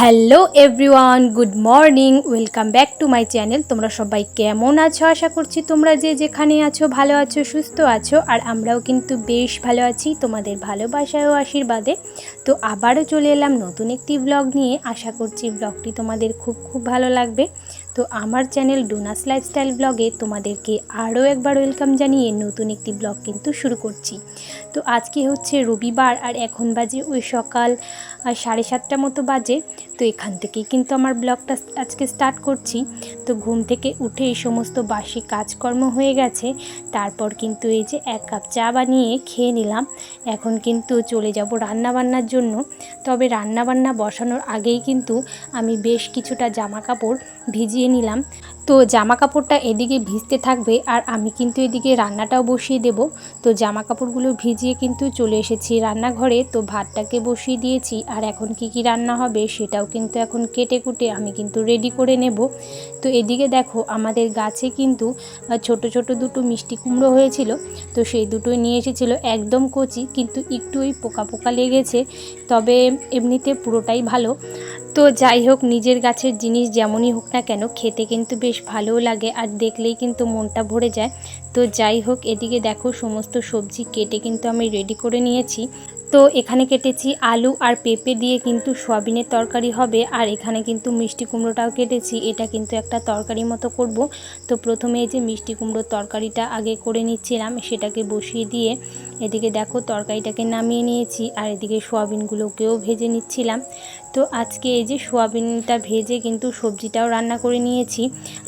hello everyone, good morning, welcome back to my channel. তোমরা সবাই কেমন আছো? আশা করছি তোমরা যে যেখানে আছো ভালো আছো, সুস্থ আছো, আর আমরাও কিন্তু বেশ ভালো আছি, তোমাদের ভালোবাসায় ও আশীর্বাদে। তো আবারও চলে এলাম নতুন একটি ব্লগ নিয়ে। আশা করছি ব্লগটি তোমাদের খুব খুব ভালো লাগবে। তো আমার চ্যানেল ডোনাস লাইফস্টাইল ব্লগে তোমাদেরকে আরও একবার ওয়েলকাম জানিয়ে নতুন একটি ব্লগ কিন্তু শুরু করছি। তো আজকে হচ্ছে রবিবার আর এখন বাজে ওই সকাল সাড়ে সাতটা মতো বাজে। তো এখান থেকেই কিন্তু আমার ব্লগটা আজকে স্টার্ট করছি। তো ঘুম থেকে উঠে এই সমস্ত বাসি কাজকর্ম হয়ে গেছে। তারপর কিন্তু এই যে এক কাপ চা বানিয়ে খেয়ে নিলাম। এখন কিন্তু চলে যাব রান্না বান্নার জন্য। তবে রান্না বান্না বসানোর আগেই কিন্তু আমি বেশ কিছুটা জামা কাপড় ভিজিয়ে নিলাম। তো জামা কাপড়টা এদিকে ভিজতে থাকবে আর আমি কিন্তু এদিকে রান্নাটাও বসিয়ে দেব। তো জামা কাপড়গুলো ভিজিয়ে কিন্তু চলে এসেছি রান্নাঘরে। তো ভাতটাকে বসিয়ে দিয়েছি আর এখন কি কি রান্না হবে সেটাও কিন্তু এখন কেটে কুটে আমি কিন্তু রেডি করে নেব। তো এদিকে দেখো আমাদের গাছে কিন্তু ছোট ছোট দুটো মিষ্টি কুমড়ো হয়েছিল, তো সেই দুটোই নিয়ে এসেছিল একদম কচি, কিন্তু একটু ওই পোকা পোকা লেগেছে, তবে এমনিতে পুরোটাই ভালো। তো যাই হোক, নিজের গাছের জিনিস যেমনই হোক না কেন, খেতে কিন্তু বেশ ভালোও লাগে আর দেখলেই কিন্তু মনটা ভরে যায়। তো যাই হোক, এদিকে দেখো সমস্ত সবজি কেটে কিন্তু আমি রেডি করে নিয়েছি। তো এখানে কেটেছি আলু আর পেঁপে দিয়ে কিন্তু সোয়াবিনের তরকারি হবে আর এখানে কিন্তু মিষ্টি কুমড়োটাও কেটেছি। এটা কিন্তু একটা তরকারি মতো করব। তো প্রথমে এই যে মিষ্টি কুমড়োর তরকারিটা আগে করে নিচ্ছিলাম, সেটাকে বসিয়ে দিয়ে এদিকে দেখো তরকারিটাকে নামিয়ে নিয়েছি আর এদিকে সোয়াবিনগুলোকেও ভেজে নিচ্ছিলাম। তো আজকে এই যে সোয়াবিনটা ভেজে কিন্তু সবজিটাও রান্না করে নিয়েছি।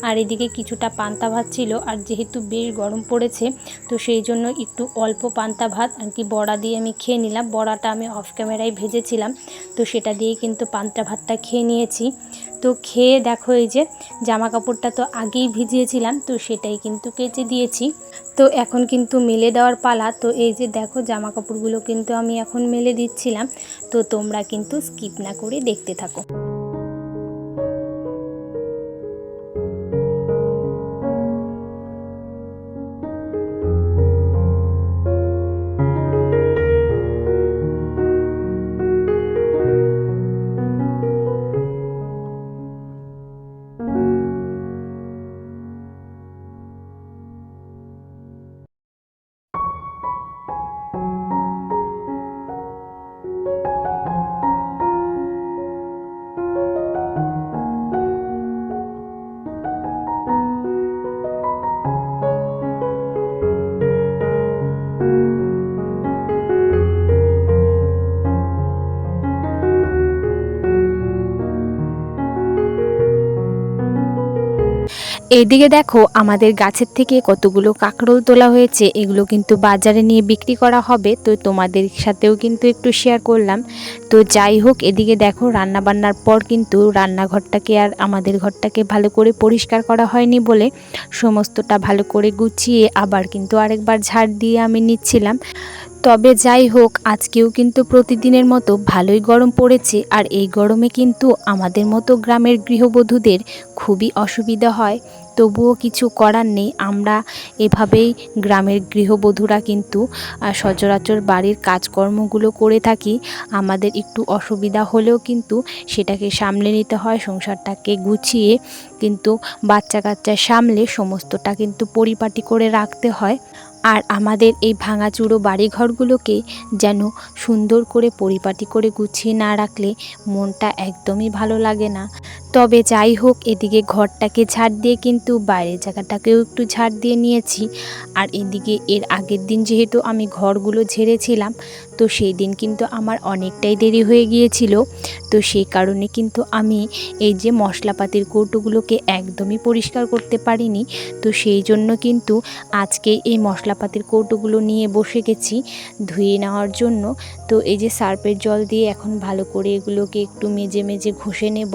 আর এদিকে কিছুটা পান্তা ভাত ছিল, আর যেহেতু বেশ গরম পড়েছে, তো সেই জন্য একটু অল্প পান্তা ভাত আর কি বড়া দিয়ে আমি খেয়ে নিলাম। বড়াটা আমি অফ ক্যামেরায় ভেজেছিলাম, তো সেটা দিয়ে কিন্তু পান্তা ভাতটা খেয়ে নিয়েছি। তো খেয়ে দেখো এই যে জামা কাপড়টা তো আগেই ভিজিয়েছিলাম, তো সেটাই কিন্তু কেচে দিয়েছি। তো এখন কিন্তু মেলে দেওয়ার পালা, তো এই যে দেখো জামা কাপড়গুলো কিন্তু আমি এখন মেলে দিচ্ছিলাম। তো তোমরা কিন্তু স্কিপ না করে দেখতে থাকো। এইদিকে দেখো, আমাদের গাছের থেকে কতগুলো কাঁকরোল তোলা হয়েছে, এগুলো কিন্তু বাজারে নিয়ে বিক্রি করা হবে, তো তোমাদের সাথেও কিন্তু একটু শেয়ার করলাম। তো যাই হোক, এদিকে দেখো রান্না বান্নার পর কিন্তু রান্নাঘরটাকে আর আমাদের ঘরটাকে ভালো করে পরিষ্কার করা হয়নি বলে সমস্তটা ভালো করে গুছিয়ে আবার কিন্তু আরেকবার ঝাড় দিয়ে আমি নিচ্ছিলাম। তবে যাই হোক, আজকেও কিন্তু প্রতিদিনের মতো ভালোই গরম পড়েছে, আর এই গরমে কিন্তু আমাদের মতো গ্রামের গৃহবধূদের খুবই অসুবিধা হয়। তবুও কিছু করার নেই। আমরা এভাবেই গ্রামের গৃহবধূরা কিন্তু সচরাচর বাড়ির কাজকর্মগুলো করে থাকি। আমাদের একটু অসুবিধা হলেও কিন্তু সেটাকে সামলে নিতে হয়, সংসারটাকে গুছিয়ে কিন্তু বাচ্চা কাচ্চা সামলে সমস্তটা কিন্তু পরিপাটি করে রাখতে হয়। আর আমাদের এই ভাঙাচুরো বাড়িঘরগুলোকে যেন সুন্দর করে পরিপাটি করে গুছিয়ে না রাখলে মনটা একদমই ভালো লাগে না। তবে যাই হোক, এদিকে ঘরটাকে ঝাড় দিয়ে কিন্তু বাইরের জায়গাটাকেও একটু ঝাড় দিয়ে নিয়েছি। আর এদিকে এর আগের দিন যেহেতু আমি ঘরগুলো ঝেড়েছিলাম, তো সেই দিন কিন্তু আমার অনেকটাই দেরি হয়ে গিয়েছিল। তো সেই কারণে কিন্তু আমি এই যে মশলাপাতির কৌটোগুলোকে একদমই পরিষ্কার করতে পারিনি। তো সেই জন্য কিন্তু আজকে এই মশলাপাতির কৌটোগুলো নিয়ে বসে গেছি ধুয়ে নেওয়ার জন্য। তো এই যে সার্পের জল দিয়ে এখন ভালো করে এগুলোকে একটু মেজে মেজে ঘষে নেব।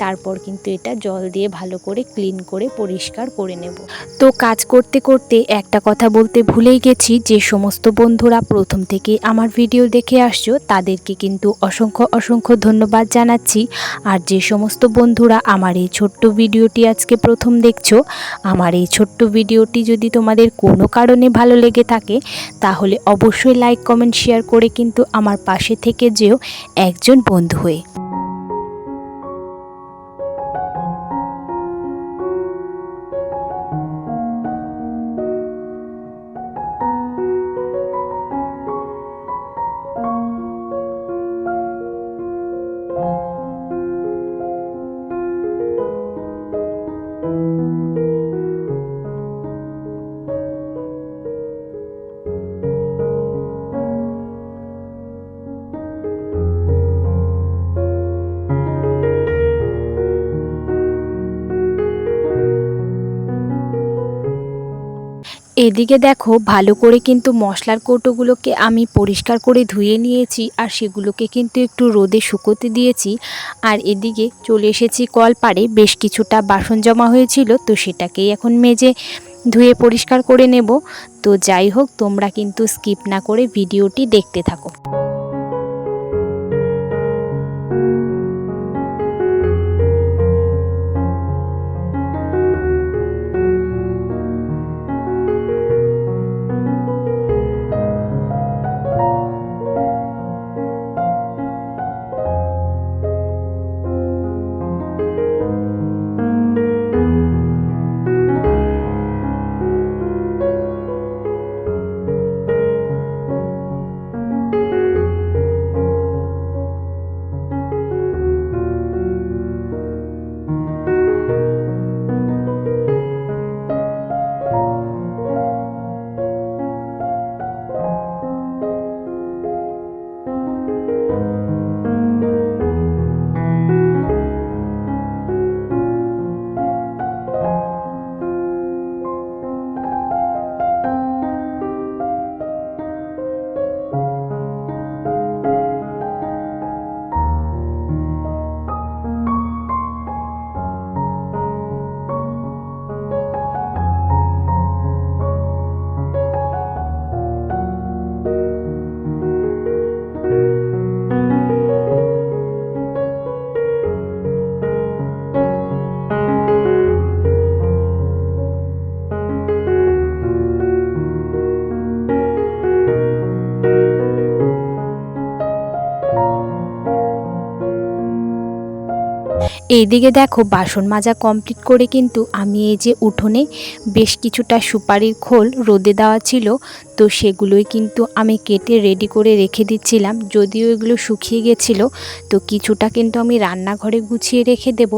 তার তারপর কিন্তু এটা জল দিয়ে ভালো করে ক্লিন করে পরিষ্কার করে নেব। তো কাজ করতে করতে একটা কথা বলতে ভুলেই গেছি, যে সমস্ত বন্ধুরা প্রথম থেকে আমার ভিডিও দেখে আসছো, তাদেরকে কিন্তু অসংখ্য অসংখ্য ধন্যবাদ জানাচ্ছি। আর যে সমস্ত বন্ধুরা আমার এই ছোট্ট ভিডিওটি আজকে প্রথম দেখছ, আমার এই ছোট্ট ভিডিওটি যদি তোমাদের কোনো কারণে ভালো লেগে থাকে, তাহলে অবশ্যই লাইক, কমেন্ট, শেয়ার করে কিন্তু আমার পাশে থেকে যেও একজন বন্ধু হয়ে। এদিকে দেখো, ভালো করে কিন্তু মশলার কৌটোগুলোকে আমি পরিষ্কার করে ধুয়ে নিয়েছি আর সেগুলোকে কিন্তু একটু রোদে শুকোতে দিয়েছি। আর এদিকে চলে এসেছি কলপাড়ে, বেশ কিছুটা বাসন জমা হয়েছিল, তো সেটাকেই এখন মেজে ধুয়ে পরিষ্কার করে নেব। তো যাই হোক, তোমরা কিন্তু স্কিপ না করে ভিডিওটি দেখতে থাকো। এইদিকে দেখো বাসন মাজা কমপ্লিট করে কিন্তু আমি এই যে উঠোনে বেশ কিছুটা সুপারির খোল রোদে দেওয়া ছিল। তো সেগুলোই কিন্তু আমি কেটে রেডি করে রেখে দিচ্ছিলাম। যদিও এগুলো শুকিয়ে গেছিল, তো কিছুটা কিন্তু আমি রান্নাঘরে গুছিয়ে রেখে দেব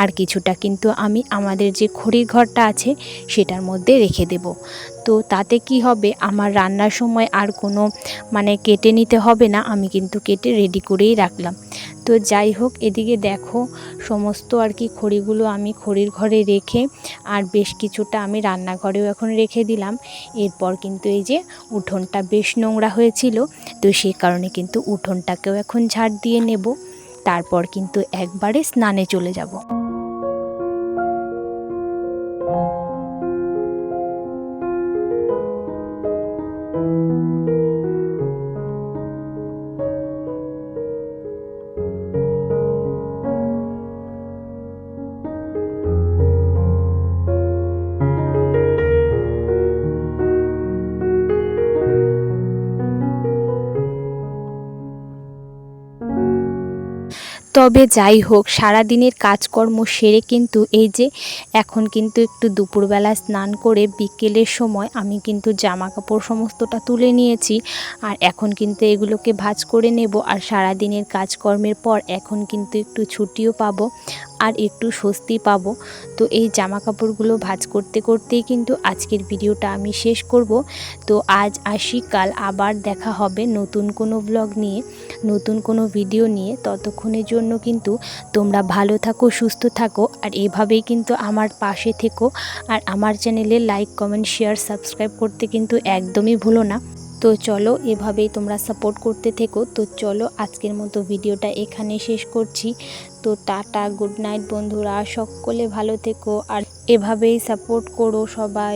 আর কিছুটা কিন্তু আমি আমাদের যে খড়ির ঘরটা আছে সেটার মধ্যে রেখে দেব। তো তাতে কি হবে? আমার রান্নার সময় আর কোনো মানে কেটে নিতে হবে না, আমি কিন্তু কেটে রেডি করেই রাখলাম। তো যাই হোক, এদিকে দেখো সমস্ত আর কি খড়িগুলো আমি খড়ির ঘরে রেখে আর বেশ কিছুটা আমি রান্নাঘরেও এখন রেখে দিলাম। এরপর কিন্তু এই যে উঠোনটা বেশ নোংরা হয়েছিল, তো সেই কারণে কিন্তু উঠোনটাকেও এখন ঝাড় দিয়ে নেব। তারপর কিন্তু একবারে স্নানে চলে যাব। তবে যাই হোক সারা দিনের কাজকর্ম সেরে কিন্তু এই যে এখন কিন্তু একটু দুপুরবেলা স্নান করে বিকেলের সময় আমি কিন্তু জামা কাপড় সমস্তটা তুলে নিয়েছি আর এখন কিন্তু এগুলোকে ভাজ করে নেব আর সারা দিনের কাজকর্মের পর এখন কিন্তু একটু ছুটিও পাবো আর একটু স্বস্তি পাবো। তো এই জামা কাপড়গুলো ভাজ করতে করতেই কিন্তু আজকের ভিডিওটা আমি শেষ করব। তো আজ আসি, কাল আবার দেখা হবে নতুন কোনো ব্লগ নিয়ে, নতুন কোনো ভিডিও নিয়ে। ততক্ষণের জন্য কিন্তু তোমরা ভালো থাকো, সুস্থ থাকো আর এভাবেই কিন্তু আমার পাশে থেকো। আর আমার চ্যানেলে লাইক কমেন্ট শেয়ার সাবস্ক্রাইব করতে কিন্তু একদমই ভুলো না। তো চলো এভাবেই তোমরা সাপোর্ট করতে থেকো। তো চলো আজকের মতো ভিডিওটা এখানে শেষ করছি। তো টাটা গুড নাইট বন্ধুরা, সকলে ভালো থেকো। আর এভাবেই সাপোর্ট করো সবাই।